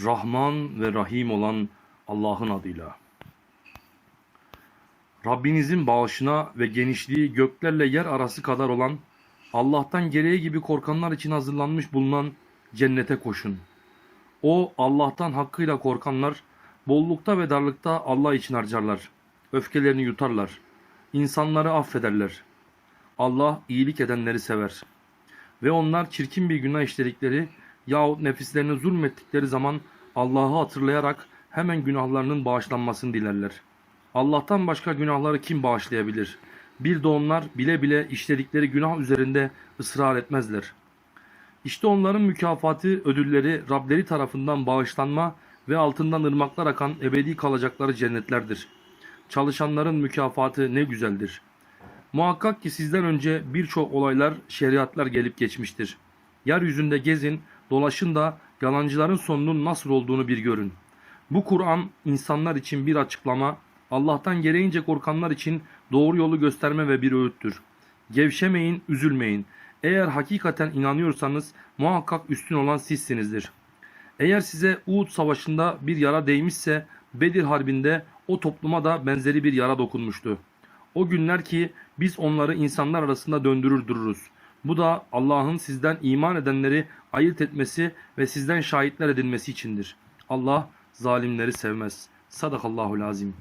Rahman ve Rahim olan Allah'ın adıyla. Rabbinizin bağışına ve genişliği göklerle yer arası kadar olan, Allah'tan gereği gibi korkanlar için hazırlanmış bulunan cennete koşun. O Allah'tan hakkıyla korkanlar, bollukta ve darlıkta Allah için harcarlar. Öfkelerini yutarlar. İnsanları affederler. Allah iyilik edenleri sever. Ve onlar çirkin bir günah işledikleri yahut nefislerine zulmettikleri zaman Allah'ı hatırlayarak hemen günahlarının bağışlanmasını dilerler. Allah'tan başka günahları kim bağışlayabilir? Bir de onlar bile bile işledikleri günah üzerinde ısrar etmezler. İşte onların mükafatı, ödülleri Rableri tarafından bağışlanma ve altından ırmaklar akan ebedi kalacakları cennetlerdir. Çalışanların mükafatı ne güzeldir. Muhakkak ki sizden önce birçok olaylar, şeriatlar gelip geçmiştir. Yeryüzünde gezin, dolaşın da yalancıların sonunun nasıl olduğunu bir görün. Bu Kur'an insanlar için bir açıklama, Allah'tan gereğince korkanlar için doğru yolu gösterme ve bir öğüttür. Gevşemeyin, üzülmeyin. Eğer hakikaten inanıyorsanız muhakkak üstün olan sizsinizdir. Eğer size Uhud savaşında bir yara değmişse Bedir harbinde o topluma da benzeri bir yara dokunmuştu. O günler ki biz onları insanlar arasında döndürür dururuz. Bu da Allah'ın sizden iman edenleri ayırt etmesi ve sizden şahitler edilmesi içindir. Allah zalimleri sevmez. Sadakallahu lazim.